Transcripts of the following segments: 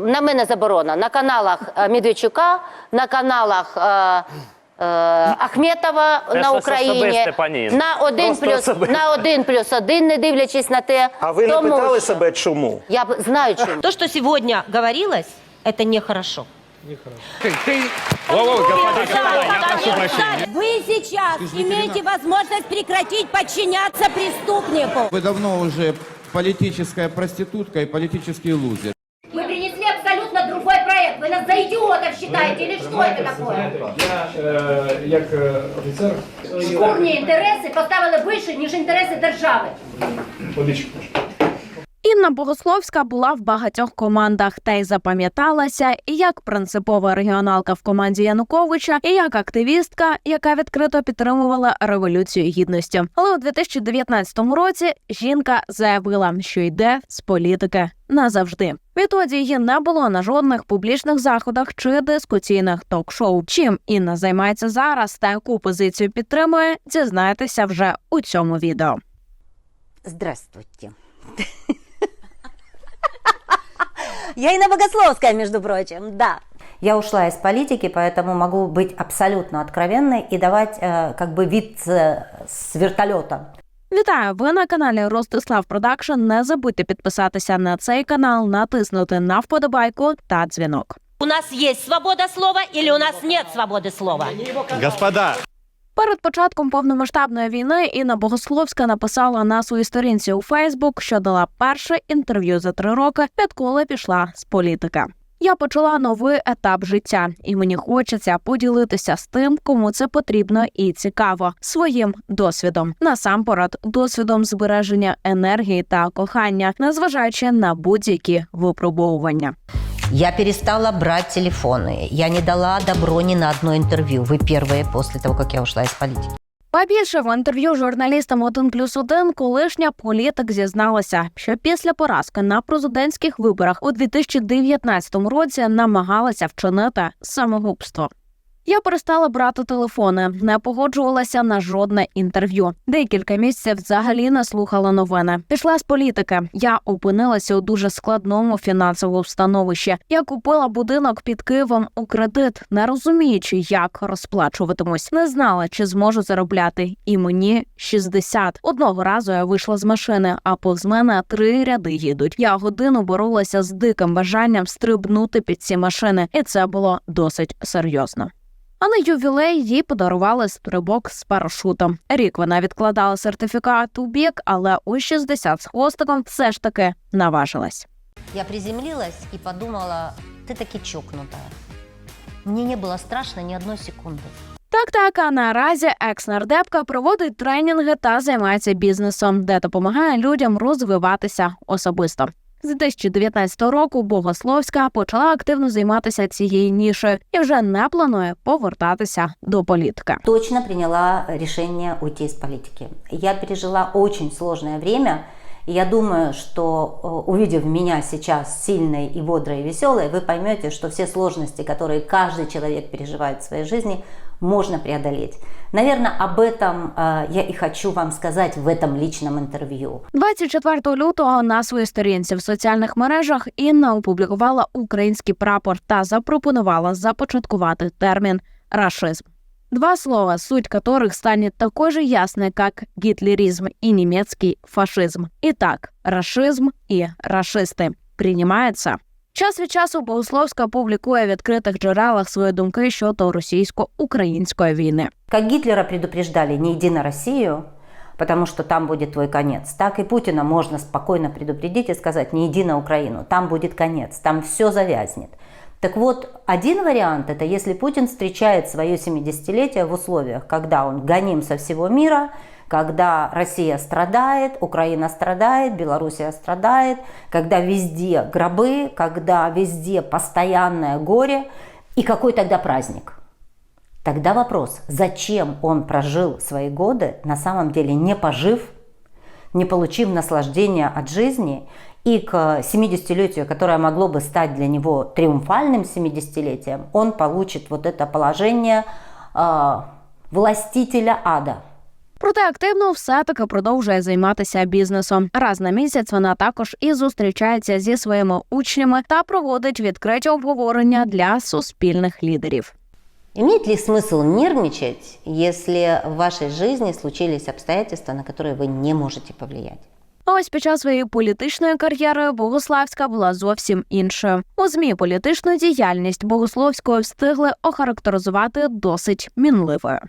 На мене заборона на каналах е, Медведчука, на каналах е, е, Ахметова Це на щось Україні особисте, пані Інно. на один Просто плюс особисте. на один плюс один, не дивлячись на те, А ви не тому питали що- себе, чому? Я б- знаю чому. То, что сегодня говорилось, это нехорошо. Воу-воу, господа, господа, я прошу прощения. Вы сейчас имеете возможность прекратить подчиняться преступнику. Вы давно уже политическая проститутка и политический лузер. за идиотов считаете или что это такое? Я е, як е, офіцер Шкурні інтереси поставили вище, ніж інтереси держави. водичку. Інна Богословська була в багатьох командах та й запам'яталася і як принципова регіоналка в команді Януковича, і як активістка, яка відкрито підтримувала революцію гідності. Але у 2019 році жінка заявила, що йде з політики назавжди. Відтоді її не було на жодних публічних заходах чи дискусійних ток-шоу. Чим Інна займається зараз та яку позицію підтримує, дізнаєтеся вже у цьому відео. Здравствуйте. Я Инна Богословская, между прочим, да. Я ушла из политики, поэтому могу быть абсолютно откровенной и давать э, как бы вид э, с вертолета. Вітаю! Ви на каналі Ростислав Продакшн. Не забудьте підписатися на цей канал, натиснути на вподобайку та дзвінок. У нас есть свобода слова или у нас нет свободы слова? Господа, Перед початком повномасштабної війни Інна Богословська написала на своїй сторінці у Фейсбук, що дала перше інтерв'ю за три роки, відколи пішла з політики. Я почала новий етап життя, і мені хочеться поділитися з тим, кому це потрібно і цікаво своїм досвідом. Насамперед, досвідом збереження енергії та кохання, незважаючи на будь-які випробовування. Я перестала брать телефоны. Я не дала добро ни на одно интервью. Вы первые после того, как я ушла из политики. Побільше в інтерв'ю журналістам 1 плюс 1 колишня політик зізналася, що після поразки на президентських виборах у 2019 році намагалася вчинити самогубство. Я перестала брати телефони, не погоджувалася на жодне інтерв'ю. Декілька місяців взагалі не слухала новини. Пішла з політики. Я опинилася у дуже складному фінансовому становищі. Я купила будинок під Києвом у кредит, не розуміючи, як розплачуватимусь. Не знала, чи зможу заробляти. І мені 60. Одного разу я вийшла з машини, а повз мене три ряди їдуть. Я годину боролася з диким бажанням стрибнути під ці машини, і це було досить серйозно. А на ювілей їй подарували стрибок з парашутом. Рік вона відкладала сертифікат у бік, але у 60 з хвостиком все ж таки наважилась. Я приземлилась и подумала, ты таки чокнутая. Мне не было страшно ни одной секунды. Так, так, а наразі екс-нардепка проводить тренінги та займається бізнесом, де допомагає людям розвиватися особисто. З 2019 року Богословська почала активно займатися цією нішою і вже не планує повертатися до політики. Точно приняла решение уйти из политики. Я пережила очень сложное время. И я думаю, что э, увидев меня сейчас сильной и бодрой и веселой, вы поймете, что все сложности, которые каждый человек переживает в своей жизни, можно преодолеть. Наверное, об этом э, я и хочу вам сказать в этом личном интервью. 24 лютого на своїй сторінці в соціальних мережах Інна опублікувала український прапор та запропонувала започаткувати термін рашизм. Два слова, суть которых станет такой же ясной, как гитлеризм и немецкий фашизм. Итак, рашизм и рашисти приймається. Час від часу Богословська публікує в відкритих джерелах свої думки щодо російсько-української війни. Как Гітлера предупреждали, не иди на Росію, потому что там будет твой конец. Так и Путина можно спокойно предупредить и сказать, не иди на Украину, там будет конец, там все завязнет. Так вот, один вариант – это если Путин встречает свое 70-летие в условиях, когда он гоним со всего мира, когда Россия страдает, Украина страдает, Белоруссия страдает, когда везде гробы, когда везде постоянное горе, и какой тогда праздник? Тогда вопрос, зачем он прожил свои годы, на самом деле не пожив, не получив наслаждения от жизни, и к 70-летию, которое могло бы стать для него триумфальным 70-летием, он получит вот это положение э, властителя ада. Проте активно все-таки продовжує займатися бізнесом. Раз на місяць вона також і зустрічається зі своїми учнями та проводить відкриті обговорення для суспільних лідерів. Имеет ли смысл нервничать, если в вашей жизни случились обстоятельства, на которые вы не можете повлиять? А ось під час своєї політичної кар'єри Богославська була зовсім іншою. У змі політичну діяльність Богословської встигли охарактеризувати досить мінливою.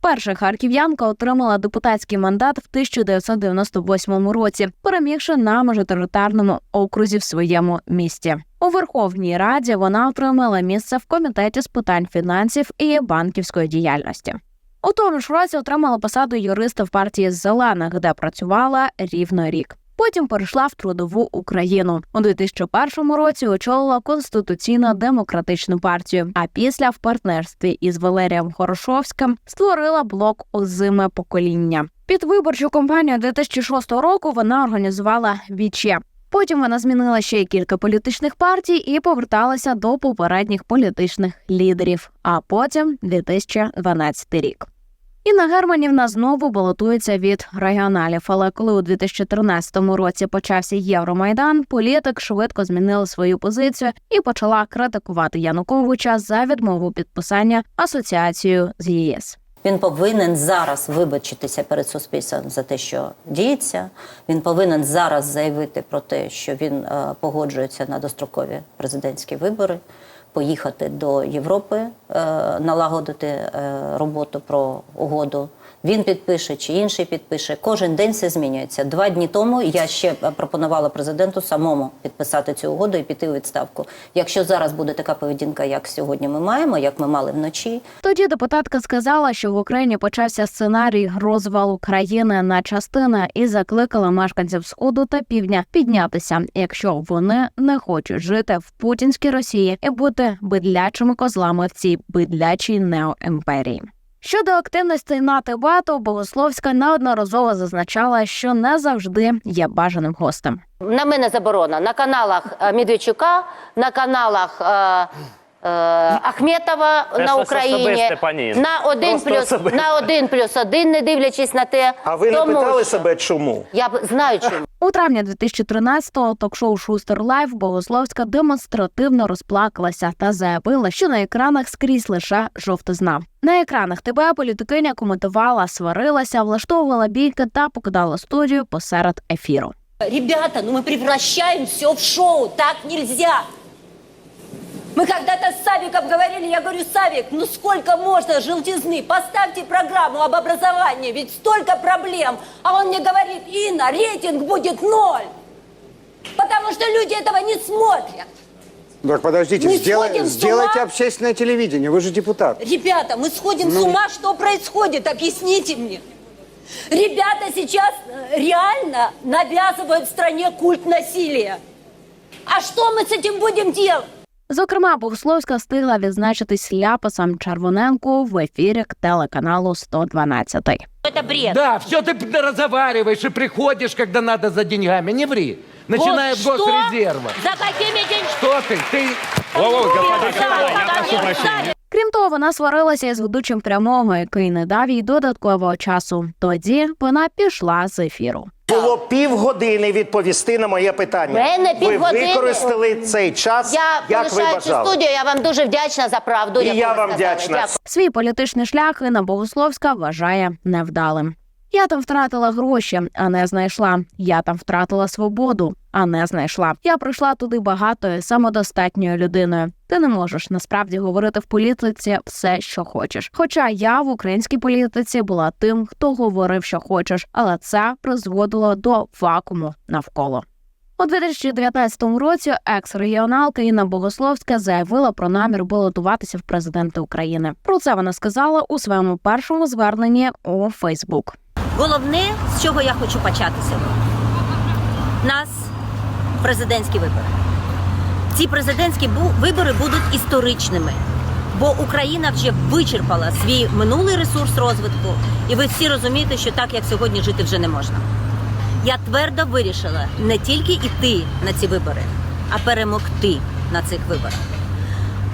Вперше харків'янка отримала депутатський мандат в 1998 році, перемігши на мажоритарному окрузі в своєму місті. У Верховній Раді вона отримала місце в комітеті з питань фінансів і банківської діяльності. У тому ж році отримала посаду юриста в партії зелених, де працювала рівно рік. Потім перейшла в трудову Україну у 2001 році. Очолила конституційно демократичну партію. А після в партнерстві із Валерієм Хорошовським створила блок озиме покоління. Під виборчу кампанію 2006 року вона організувала віче. Потім вона змінила ще кілька політичних партій і поверталася до попередніх політичних лідерів. А потім 2012 рік. Інна Германівна знову балотується від регіоналів. Але коли у 2013 році почався Євромайдан, політик швидко змінила свою позицію і почала критикувати Януковича за відмову підписання асоціацією з ЄС. Він повинен зараз вибачитися перед суспільством за те, що діється. Він повинен зараз заявити про те, що він е, погоджується на дострокові президентські вибори, поїхати до Європи, е, налагодити е, роботу про угоду. Він підпише чи інший підпише. Кожен день все змінюється. Два дні тому я ще пропонувала президенту самому підписати цю угоду і піти у відставку. Якщо зараз буде така поведінка, як сьогодні ми маємо, як ми мали вночі, Тоді депутатка сказала, що в Україні почався сценарій розвалу країни на частини і закликала мешканців сходу та півдня піднятися, якщо вони не хочуть жити в путінській Росії і бути бидлячими козлами в цій бидлячій неоімперії. Щодо активності на Тибету, Богословська неодноразово зазначала, що не завжди є бажаним гостем. На мене заборона на каналах е, Медведчука, на каналах е, Ахметова Це на Україні особисте, пані на один Просто плюс особисте. на один плюс один, не дивлячись на те, А ви не питали що себе, чому? Я б- знаю чому. У травні 2013-го ток-шоу Шустер Лайф Богословська демонстративно розплакалася та заявила, що на екранах скрізь лише жовтизна. На екранах тебе політикиня коментувала, сварилася, влаштовувала бійки та покидала студію посеред ефіру. Ребята, ну мы превращаем все в шоу, так нельзя. Мы когда-то с Савиком говорили, я говорю, Савик, ну сколько можно желтизны? Поставьте программу об образовании, ведь столько проблем. А он мне говорит, Инна, рейтинг будет ноль. Потому что люди этого не смотрят. Так подождите, Мы сделай- сходим с сделайте ума? общественное телевидение, вы же депутат. Ребята, мы сходим Ну. с ума, что происходит, объясните мне. Ребята сейчас э, реально навязывают в стране культ насилия. А что мы с этим будем делать? Зокрема, Богословська встигла відзначитись ляпасом Червоненку в ефірі телеканалу 112. Это бред. Да, все ты разговариваешь и приходишь, когда надо за деньгами. Не ври. Начиная Вот с что? госрезерва. За какими деньгами? Что ты? Ты... Во-во, господа, Савик, господа, я Савик, прошу прощения. Крім того, вона сварилася із ведучим прямого, який не дав їй додаткового часу. Тоді вона пішла з ефіру. Було півгодини відповісти на моє питання. Мене ви півгодини. використали цей час, Я як ви бажали. студію. Я вам дуже вдячна за правду. І яку я ви вам сказали. вдячна. Дякую. Свій політичний шлях Інна Богословська вважає невдалим. Я там втратила гроші, а не знайшла. Я там втратила свободу, а не знайшла. Я прийшла туди багатою, самодостатньою людиною. Ти не можеш насправді говорити в політиці все, що хочеш. Хоча я в українській політиці була тим, хто говорив, що хочеш, але це призводило до вакууму навколо. У 2019 році екс-регіоналка Інна Богословська заявила про намір балотуватися в президенти України. Про це вона сказала у своєму першому зверненні у Фейсбук. Головне, з чого я хочу почати сьогодні. Нас президентські вибори. Ці президентські вибори будуть історичними, бо Україна вже вичерпала свій минулий ресурс розвитку, і ви всі розумієте, що так, як сьогодні, жити вже не можна. Я твердо вирішила не тільки йти на ці вибори, а перемогти на цих виборах.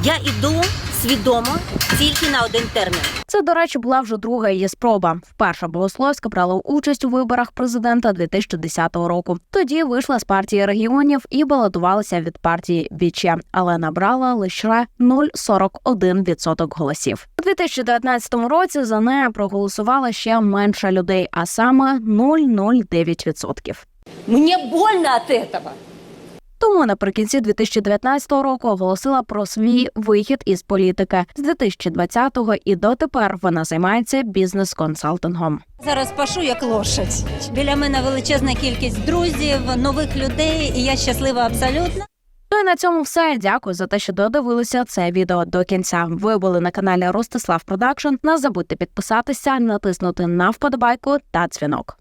Я йду свідомо тільки на один термін Це, до речі, була вже друга її спроба. Вперше Богословська брала участь у виборах президента 2010 року. Тоді вийшла з партії регіонів і балотувалася від партії Віче, але набрала лише 0,41% голосів. У 2019 році за нею проголосувало ще менше людей, а саме 0,09%. Мне больно от этого. Тому наприкінці 2019 року оголосила про свій вихід із політики. З 2020-го і дотепер вона займається бізнес-консалтингом. Зараз пашу як лошадь. Біля мене величезна кількість друзів, нових людей, і я щаслива абсолютно. Ну і на цьому все. Дякую за те, що додивилися це відео до кінця. Ви були на каналі Ростислав Продакшн. Не забудьте підписатися, натиснути на вподобайку та дзвінок.